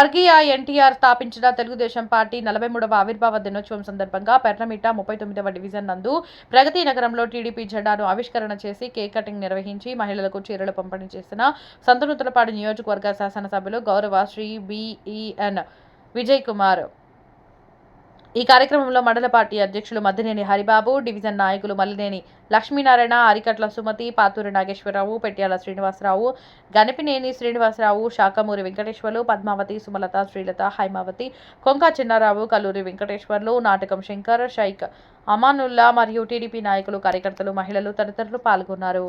స్వర్గీయ ఎన్టీఆర్ స్థాపించిన తెలుగుదేశం పార్టీ నలభై మూడవ ఆవిర్భావ దినోత్సవం సందర్భంగా పెర్నమిట ముప్పై తొమ్మిదవ డివిజన్ నందు ప్రగతి నగరంలో టీడీపీ జెండాను ఆవిష్కరణ చేసి కేక్ కటింగ్ నిర్వహించి మహిళలకు చీరలు పంపిణీ చేసిన సంతనూతలపాడు నియోజకవర్గ శాసనసభ్యులు గౌరవ శ్రీ బిఈఎన్ విజయ్ కుమార్. ఈ కార్యక్రమంలో మండల పార్టీ అధ్యక్షులు మద్దినేని హరిబాబు డివిజన్ నాయకులు మల్లినేని లక్ష్మీనారాయణ అరికట్ల సుమతి పాతూరి నాగేశ్వరరావు పెట్యాల శ్రీనివాసరావు గణపినేని శ్రీనివాసరావు శాఖమూరి వెంకటేశ్వర్లు పద్మావతి సుమలత శ్రీలత హైమావతి కొంకా చిన్నారావు కల్లూరి వెంకటేశ్వర్లు నాటకం శంకర్ షైక్ అమానుల్లా మరియు టీడీపీ నాయకులు కార్యకర్తలు మహిళలు తదితరులు పాల్గొన్నారు.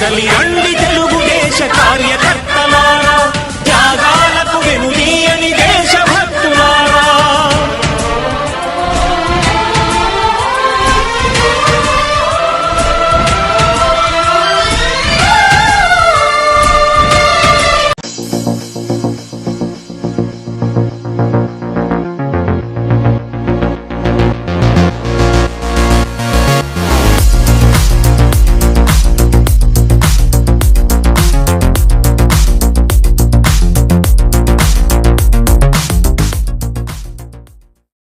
కదలి అండి